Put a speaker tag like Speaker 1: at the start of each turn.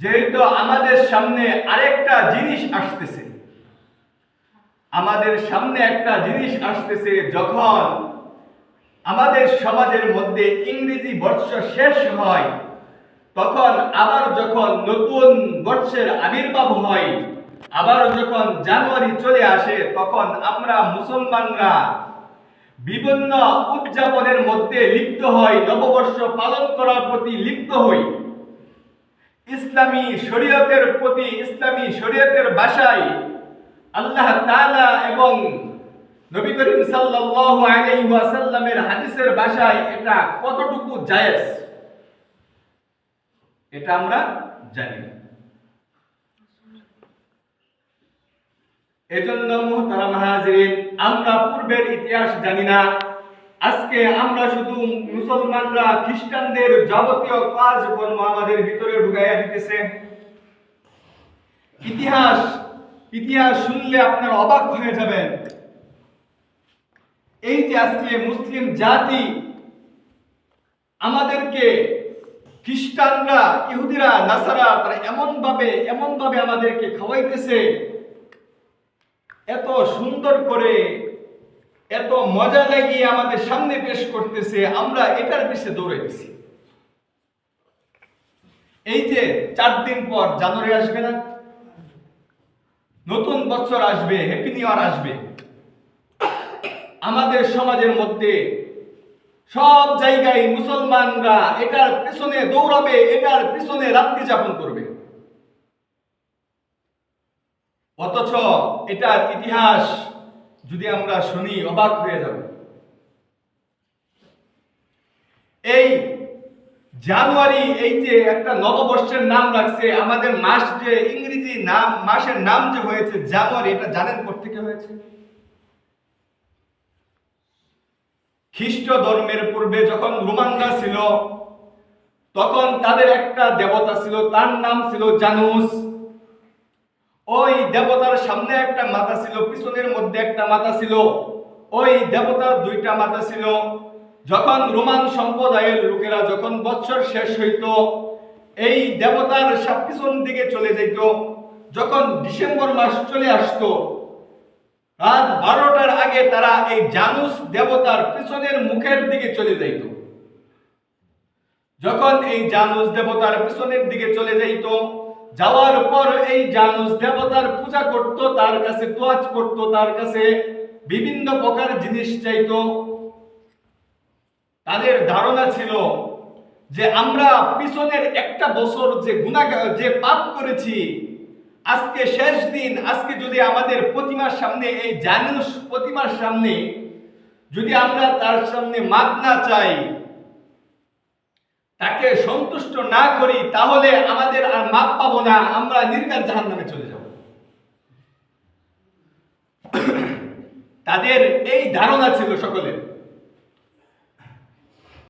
Speaker 1: যেহেতু আমাদের সামনে আরেকটা জিনিস আসতেছে, আমাদের সামনে একটা জিনিস আসতেছে যখন আমাদের সমাজের মধ্যে ইংরেজি বর্ষ শেষ হয়, তখন আবার যখন নতুন বর্ষের আবির্ভাব হয়, আবার যখন জানুয়ারি চলে আসে, তখন আমরা মুসলমানরা বিভিন্ন উদযাপনের মধ্যে লিপ্ত হই, নববর্ষ পালন করার প্রতি লিপ্ত হই। ইসলামী শরীয়তের প্রতি, ইসলামী শরীয়তের ভাষায় আল্লাহ তাআলা এবং নবী করিম সাল্লাল্লাহু আলাইহি ওয়াসাল্লামের হাদিসের ভাষায় এটা কতটুকু জায়েজ? এটা আমরা জানি না। এজন্য মুহতারাম হাজিরিন আমরা পূর্বের ইতিহাস জানি না। আজকে আমরা শুধু মুসলমানরা খ্রিস্টানদের যাবতীয় কাজকর্ম আমাদের ভিতরে ঢুকাইয়া দিতেছে। ইতিহাস ইতিহাস শুনলে আপনারা অবাক হয়ে যাবেন। এই যে আজকে মুসলিম জাতি, আমাদেরকে খ্রিস্টানরা, ইহুদিরা, নাসারা, তারা এমন ভাবে এমন ভাবে আমাদেরকে খাওয়াইতেছে। এত সুন্দর করে, এত মজা লাগিয়ে আমাদের সামনে পেশ করতেছে, আমরা এটার পিছিয়ে দৌড়াইতেছি। এই যে চার দিন পর জানুয়ারি আসবে না, নতুন বছর আসবে হ্যাপি নিউ ইয়ার আসবে। আমাদের সমাজের মধ্যে সব জায়গায় মুসলমানরা এটার পিছনে দৌড়াবে, এটার পিছনে রাত্রি যাপন করবে। অথচ এটার ইতিহাস যদি আমরা শুনি, অবাক হয়ে যাব। এই জানুয়ারি এই যে একটা নববর্ষের নাম রাখছে, আমাদের মাস যে ইংরেজি নাম, মাসের নাম যে হয়েছে জানুয়ারি, এটা জানেন থেকে হয়েছে? খ্রিস্ট ধর্মের পূর্বে যখন রোমানরা ছিল, তখন তাদের একটা দেবতা ছিল, তার নাম ছিল জানুস। ওই দেবতার সামনে একটা মাথা ছিল, পিছনের মধ্যে একটা মাথা ছিল। ওই দেবতার দুইটা মাথা ছিল। যখন রোমান সম্প্রদায়ের লোকেরা যখন বছর শেষ হইত, এই দেবতার পিছন দিকে চলে যেত যখন ডিসেম্বর মাস চলে আসতো, রাত বারোটার আগে তারা এই জানুস দেবতার পিছনের মুখের দিকে চলে যাইত। যখন এই জানুস দেবতার পিছনের দিকে চলে যাইত যাওয়ার পর এই জানুস দেবতার পূজা করত, তার কাছে তোয়াজ করত, তার কাছে বিভিন্ন প্রকার জিনিস চাইতো। তাদের ধারণা ছিল যে আমরা পিছনের একটা বছর যে গুণা যে পাপ করেছি, আজকে শেষ দিন, আজকে যদি আমাদের প্রতিমার সামনে, এই জানুস প্রতিমার সামনে যদি আমরা তার সামনে মাপ না চাই তাকে সন্তুষ্ট না করি, তাহলে আমাদের আর মাপ পাবো না, আমরা নির্গাত জাহান নামে চলে যাব। তাদের এই ধারণা ছিল সকলের।